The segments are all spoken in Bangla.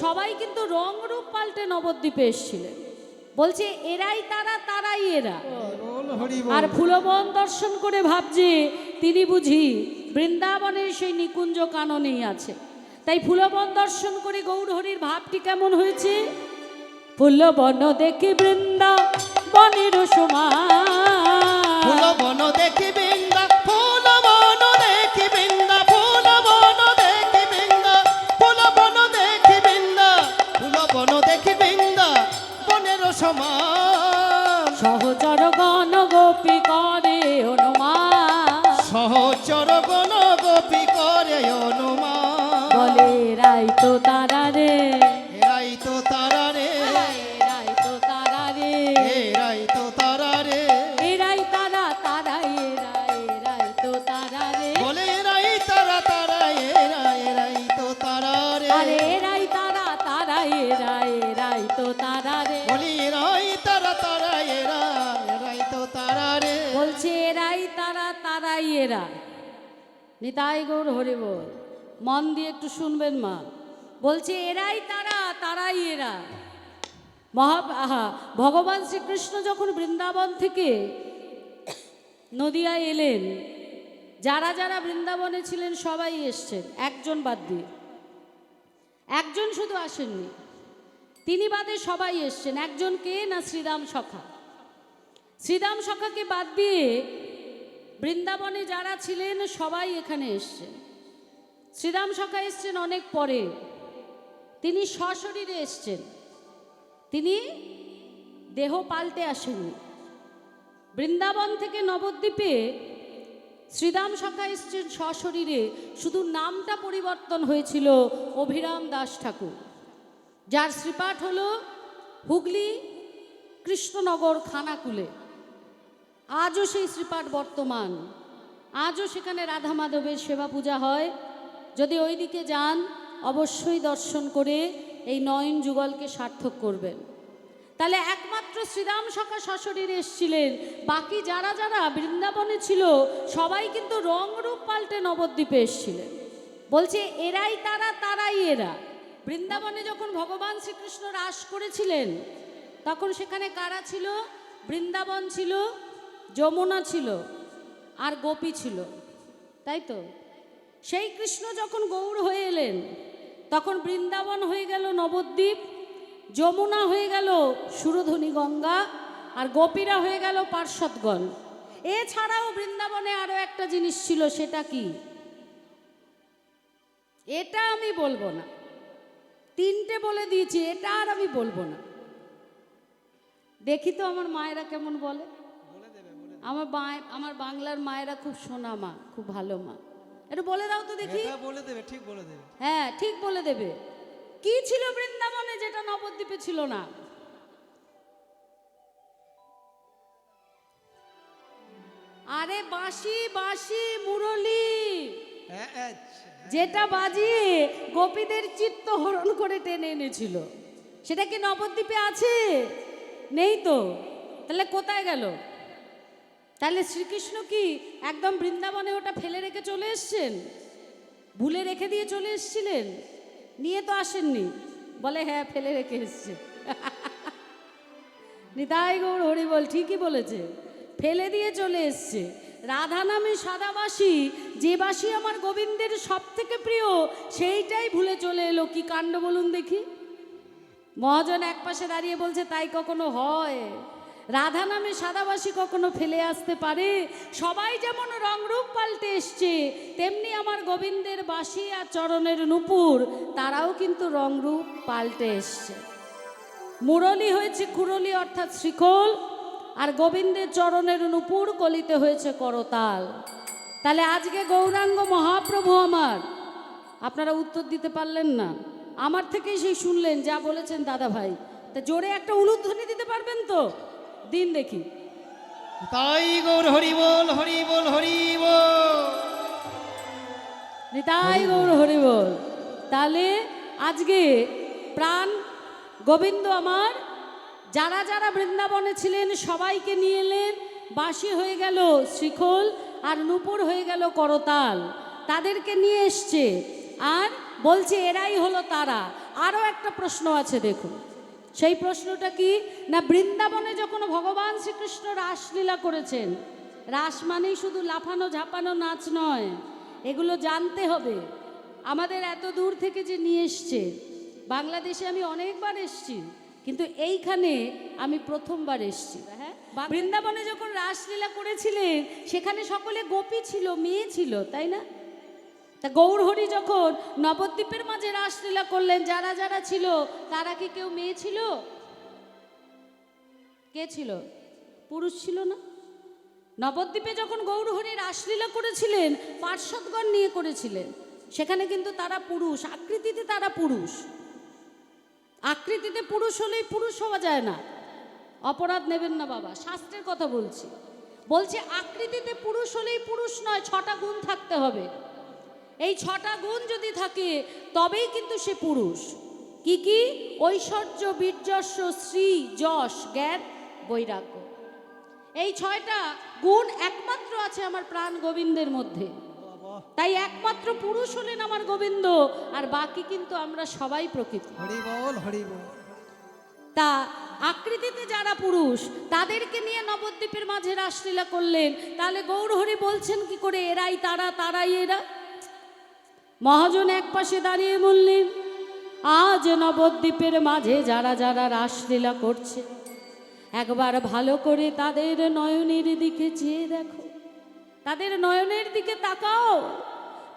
সবাই কিন্তু রং রূপ পাল্টে নবদ্বীপে এসেছিলেন। বলছে, এরাই তারা, তারাই এরা। আর ফুলবন দর্শন করে ভাবছে, তিনি বুঝি বৃন্দাবনের সেই নিকুঞ্জ কাননেই আছে। তাই ফুলবন দর্শন করে গৌরহরির ভাবটি কেমন হয়েছে? ফুলবন দেখে বৃন্দা বনের সমান। ফুল বন দেখি তারাই নিতাই গৌর হরি বল মন দিয়ে একটু শুনবেন মা। বলছে, এরাই তারা, তারাই এরা। মহা, আহা, ভগবান শ্রীকৃষ্ণ যখন বৃন্দাবন থেকে নদিয়ায় এলেন, যারা যারা বৃন্দাবনে ছিলেন সবাই এসছেন, একজন বাদ দিয়ে। একজন শুধু আসেননি, তিনি বাদে সবাই এসছেন, একজন কে না শ্রীরাম সখা? শ্রীরাম সখাকে বাদ দিয়ে বৃন্দাবনে যারা ছিলেন, সবাই এখানে এসছেন শ্রীরাম সখা এসছেন অনেক পরে। তিনি সশরীরে এসছেন। তিনি দেহ পাল্টে আসেননি। বৃন্দাবন থেকে নবদ্বীপে শ্রীরাম সখা এসছেন সশরীরে। শুধু নামটা পরিবর্তন হয়েছিল অভিরাম দাস ঠাকুর। যার শ্রীপাঠ হল হুগলি কৃষ্ণনগর খানাকুলে। আজও সেই শ্রীপাঠ বর্তমান। আজও সেখানে রাধা মাধবের সেবা পূজা হয়। যদি ওই দিকে যান, অবশ্যই দর্শন করে এই নয়ন যুগলকে সার্থক করবেন। তাহলে একমাত্র শ্রীরাম সখা সশরীরে এসছিলেন। বাকি যারা যারা বৃন্দাবনে ছিল, সবাই কিন্তু রং রূপ পাল্টে নবদ্বীপে এসছিলেন। বলছে, এরাই তারা, তারাই এরা। বৃন্দাবনে যখন ভগবান শ্রীকৃষ্ণ রাস করেছিলেন, তখন সেখানে কারা ছিল? বৃন্দাবন ছিল যমুনা ছিল আর গোপী ছিল, তাই তো? সেই কৃষ্ণ যখন গৌর হয়ে এলেন, তখন বৃন্দাবন হয়ে গেল নবদ্বীপ, যমুনা হয়ে গেল সুরধনী গঙ্গা, আর গোপীরা হয়ে গেল পার্শ্বদগণ এছাড়াও বৃন্দাবনে আরও একটা জিনিস ছিল, সেটা কি? এটা আমি বলব না। তিনটে বলে দিয়েছি, এটা আর আমি বলব না। দেখি তো আমার মায়েরা কেমন বলে। আমার আমার বাংলার মায়েরা খুব সোনা মা খুব ভালো মা। একটু বলে দাও তো দেখি। বলে দেবে ঠিক বলে দেবে। হ্যাঁ ঠিক বলে দেবে। কি ছিল বৃন্দাবনে যেটা নবদ্বীপে ছিল না? আরে বাঁশি বাঁশি মুরলি। হ্যাঁ আচ্ছা। যেটা বাজিয়ে গোপীদের চিত্ত হরণ করে টেনে এনেছিল। সেটা কি নবদ্বীপে আছে? নেই তো। তাহলে কোথায় গেল? তাহলে শ্রীকৃষ্ণ কি একদম বৃন্দাবনে ওটা ফেলে রেখে চলে এসছেন? ভুলে রেখে দিয়ে চলে এসছিলেন? নিয়ে তো আসেননি। বলে হ্যাঁ ফেলে রেখে এসছে। নিতাই গৌর হরি বল ঠিকই বলেছে। ফেলে দিয়ে চলে এসছে। রাধা নামে সাদাবাসী, যে বাসী আমার গোবিন্দের সব থেকে প্রিয়, সেইটাই ভুলে চলে এলো। কি কাণ্ড বলুন দেখি। মহাজন এক পাশে দাঁড়িয়ে বলছে, তাই কখনো হয়? রাধা নামে সাদাবাসী কখনো ফেলে আসতে পারে? সবাই যেমন রংরূপ পাল্টে এসছে, তেমনি আমার গোবিন্দের বাসি আর চরণের নুপুর, তারাও কিন্তু রংরূপ পাল্টে এসছে। মুরলি হয়েছে কুরলি অর্থাৎ শ্রীখোল, আর গোবিন্দের চরণের নুপুর কলিতে হয়েছে করতাল। তাহলে আজকে গৌরাঙ্গ মহাপ্রভু আমার, আপনারা উত্তর দিতে পারলেন না। আমার থেকেই সেই শুনলেন, যা বলেছেন দাদা ভাই তা জোরে একটা উলুধ্বনি দিতে পারবেন তো? দিন দেখি। তাই গৌর হরি বল হরি বল হরি বল। নিতাই গৌর হরি বল। তাহলে আজকে প্রাণ গোবিন্দ আমার যারা যারা বৃন্দাবনে ছিলেন সবাইকে নিয়ে এলেন। বাঁশি হয়ে গেল শিখল আর নূপুর হয়ে গেল করতাল। তাদেরকে নিয়ে এসছে। আর বলছে এরাই হলো তারা। আরও একটা প্রশ্ন আছে দেখুন। সেই প্রশ্নটা কি? না বৃন্দাবনে যখন ভগবান শ্রীকৃষ্ণ রাসলীলা করেছেন রাস মানেই শুধু লাফানো ঝাপানো নাচ নয় এগুলো জানতে হবে। আমাদের এত দূর থেকে যে নিয়ে এসছে বাংলাদেশে আমি অনেকবার এসছি কিন্তু এইখানে আমি প্রথমবার এসছি। হ্যাঁ? বৃন্দাবনে যখন রাসলীলা করেছিলেন সেখানে সকলে গোপী ছিল মেয়ে ছিল তাই না? তা গৌরহরি যখন নবদ্বীপের মাঝে রাসলীলা করলেন, যারা যারা ছিল, তারা কি কেউ মেয়ে ছিল? কে ছিল? পুরুষ ছিল না? নবদ্বীপে যখন গৌরহরি রাসলীলা করেছিলেন, পার্শ্বদগণ নিয়ে করেছিলেন, সেখানে কিন্তু তারা পুরুষ, আকৃতিতে তারা পুরুষ। আকৃতিতে পুরুষ হলেই পুরুষ হওয়া যায় না। অপরাধ নেবেন না বাবা, শাস্ত্রের কথা বলছি। বলছে, আকৃতিতে পুরুষ হলেই পুরুষ নয়, ছটা গুণ থাকতে হবে। এই ছটা গুণ যদি থাকে তবেই কিন্তু সে পুরুষ। কি কি? ঐশ্বর্য বীর্যস্ব শ্রী যশ জ্ঞান বৈরাগ্য। এই ছয়টা গুণ একমাত্র আছে আমার প্রাণ গোবিন্দের মধ্যে। তাই একমাত্র পুরুষ হলেন আমার গোবিন্দ আর বাকি কিন্তু আমরা সবাই প্রকৃতি। তা আকৃতিতে যারা পুরুষ তাদেরকে নিয়ে নবদ্বীপের মাঝে রাসলীলা করলেন। তাহলে গৌরহরি বলছেন কি করে? এরাই তারা তারাই এরা। মহাজন এক পাশে দাঁড়িয়ে বললেন আজ নবদ্বীপের মাঝে যারা যারা রাসলীলা করছে একবার ভালো করে তাদের নয়নের দিকে চেয়ে দেখো। তাদের নয়নের দিকে তাকাও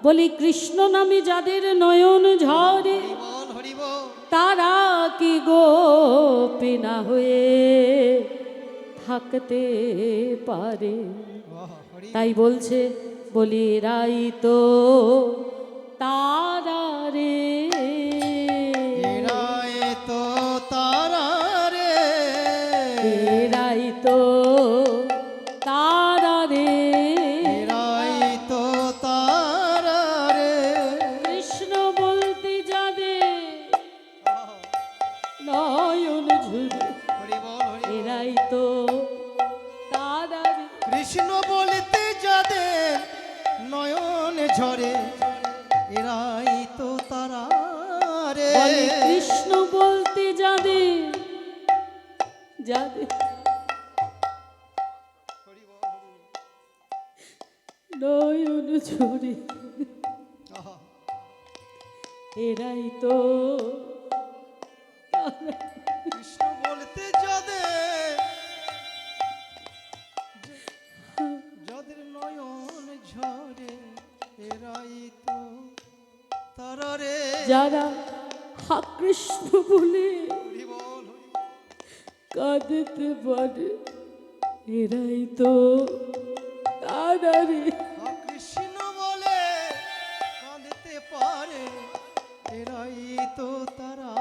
বলি কৃষ্ণ নামে যাদের নয়ন ঝরে তারা কি গোপিনা হয়ে থাকতে পারে? তাই বলছে বলি রাই তো তারা হরি নয়ন ঝরে এরাই তো কৃষ্ণ বলতে যাদের যাদের নয়ন ঝরে এরাই তো তারা যারা হা কৃষ্ণ বল। কাঁদতে পারে এরাই তো তারা কৃষ্ণ বলে কাঁদতে পারে এরাই তো তারা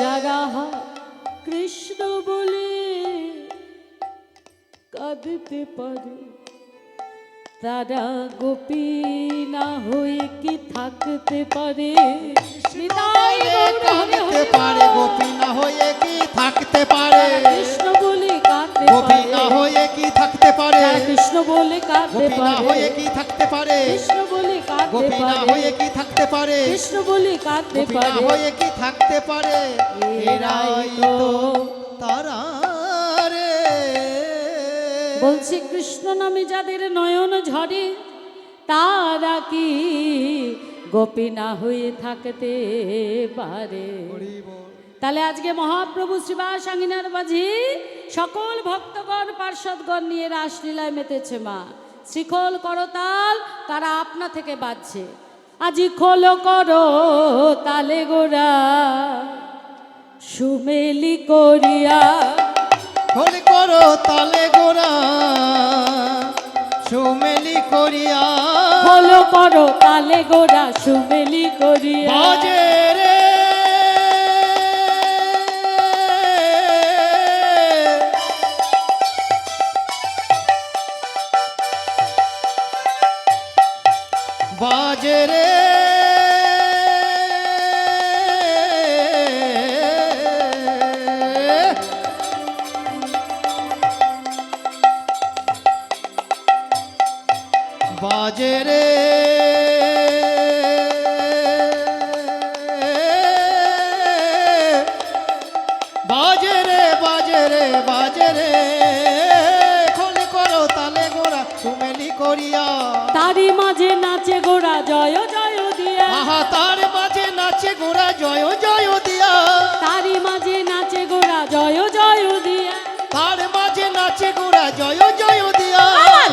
জাগা যারা হা কৃষ্ণ বলে কাঁদতে পারে তারা গোপী না হয়ে কি থাকতে পারে? হরে পারে গোপী না হয়ে কি থাকতে পারে? কৃষ্ণ বলে কাঁদতে গোপী না হয়ে কি থাকতে পারে? কৃষ্ণ বলে কাঁদতে গোপী না হয়ে কি থাকতে পারে? কৃষ্ণ বলে কাঁদতে গোপী না হয়ে কি থাকতে পারে? কৃষ্ণ বলে কাঁদতে গোপী না হয়ে কি থাকতে পারে? এরাই তো কৃষ্ণ নামে যাদের নয়ন ঝরে তারা কি গোপী না হয়ে থাকতে পারে? তাহলে আজকে মহাপ্রভু শ্রীবাস আঙ্গিনার মাঝি সকল ভক্তগণ পার্শ্বদগণ নিয়ে রাসলীলায় মেতেছে মা। শ্রীখোল করতাল তারা আপনা থেকে বাজছে আজি খোল করো তালে গোরা সুমেলি করিয়া করো তালে গোরা সুমেলি করিয়া। খোল করো তালে গোরা সুমেলি করিয়া। বাজে রে। বাজে রে। বাজে রে খোল করো তালে গোরা সুমেলি করিয়া। তারি মাঝে নাচে গোড়া জয় জয় দিয়া। আহা তার মাঝে নাচে গোরা জয় জয় দিয়া। তারি মাঝে নাচে গোড়া জয় জয় দিয়া। তার মাঝে নাচে গোরা জয় জয় দিয়া।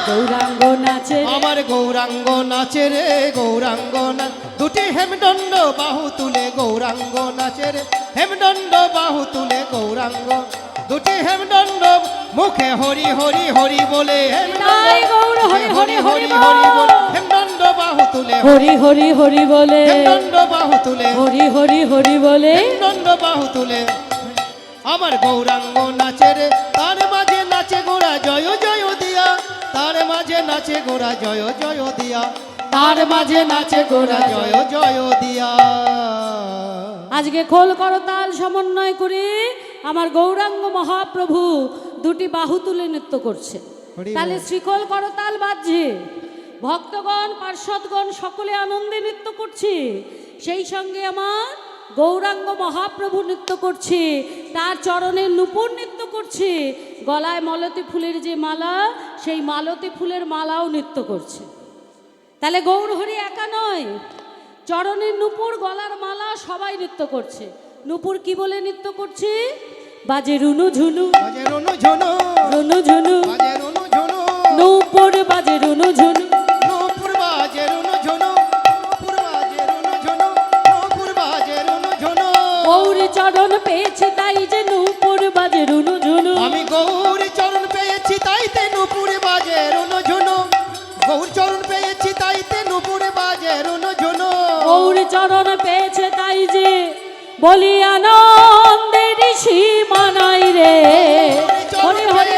গৌরাঙ্গ নাচে আমার গৌরাঙ্গ নাচে রে গৌরাঙ্গ না দুটি হেমদণ্ড বাহু তুলে গৌরাঙ্গ নাচে রে। হেমদণ্ড বাহু তুলে গৌরাঙ্গ দুটি হেমদণ্ড মুখে হরি হরি হরি বলে হরি হরি হরি হরি বল। হেমদণ্ড বাহু তুলে হরি হরি হরি বলে হেমদণ্ড বাহু তুলে হরি হরি হরি বলে হেমদণ্ড বাহু তুলে আমার গৌরাঙ্গ নাচে রে তার মাঝে নাচে গোরা জয় জয় দিয়া তার মাঝে নাচে গোরা জয় জয় দিয়া তার মাঝে নাচে গোড়া জয় জয় দিয়া আজকে খোল করতাল সমন্বয় করে আমার গৌরাঙ্গ মহাপ্রভু দুটি বাহু তুলে নৃত্য করছে। তাহলে শ্রীখোল করতাল বাজছে। ভক্তগণ পার্ষদগণ সকলে আনন্দে নৃত্য করছে। সেই সঙ্গে আমার গৌরাঙ্গ মহাপ্রভু নৃত্য করছে। তার চরণে নুপুর নৃত্য করছে। গলায় মলতি ফুলের যে মালা সেই মালতী ফুলের মালাও নৃত্য করছে। তাহলে গৌরহরি একা নয় চরণের নুপুর গলার মালা সবাই নৃত্য করছে। নুপুর কি বলে নৃত্য করছে? বাজে রুনু ঝুনু বাজে রনু ঝনু রুনু ঝুনু বাজে রনু ঝনু নূপুর বাজে রুনু ঝুনু নূপুর বাজে রনু ঝনু নূপুর বাজে রনু ঝনু নূপুর বাজে রনু ঝনু গৌরী চরণ পেয়েছে তাই যে নূপুর বাজে রুনু ঝুনু আমি গৌরী চরণ পেয়েছি তাইতে নুপুরে বাজে রুনো ঝুনো গৌর চরণ পেয়েছি তাইতে নুপুরে বাজে রুনো ঝুনো গৌরী চরণ পেয়েছে তাই যে বলি আনন্দের সীমানাই রে। হরি হরি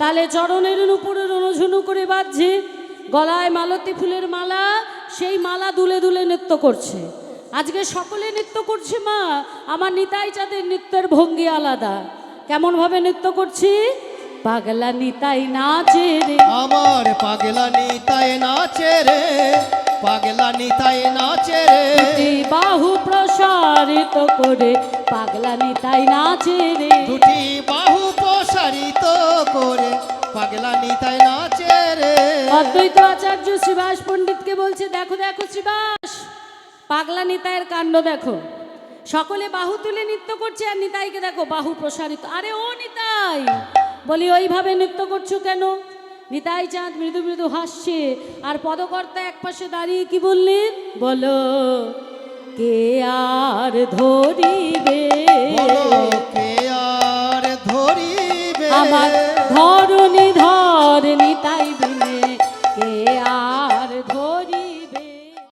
তালে চরণের উপরে রণঝুনু করে বাজছে। গলায় মালতী ফুলের মালা সেই মালা দুলে দুলে নৃত্য করছে। আজকে সকলে নৃত্য করছি মা। আমার নিতাই চাঁদের নৃত্যের ভঙ্গি আলাদা। কেমনভাবে নৃত্য করছি? পাগলা নিতাই নাচে রে। আমার পাগলা নিতায় নাচে রে পাগলা নিতায় নাচে রে। বাহু প্রসারিত করে পাগলা নিতাই নাচে রে। দুটি বাহু প্রসারিত করে পাগলা নিতাই নাচে রে। অদ্বৈত আচার্য শ্রীবাস পণ্ডিতকে বলছে দেখো দেখো শ্রীবাস। পাগলা নিতাইয়ের কাণ্ড দেখো। সকলে বাহু তুলে নৃত্য করছে আর নিতাইকে দেখো বাহু প্রসারিত। আরে ও নিতাই বলি ওইভাবে নৃত্য করছ কেন? নিতাই চাঁদ মৃদু মৃদু হাসছে আর পদকর্তা এক পাশে দাঁড়িয়ে কি বললেন বলো কে আর ধরিবে? কে আর ধরিবে? আমার ধরণী ধর নিতাই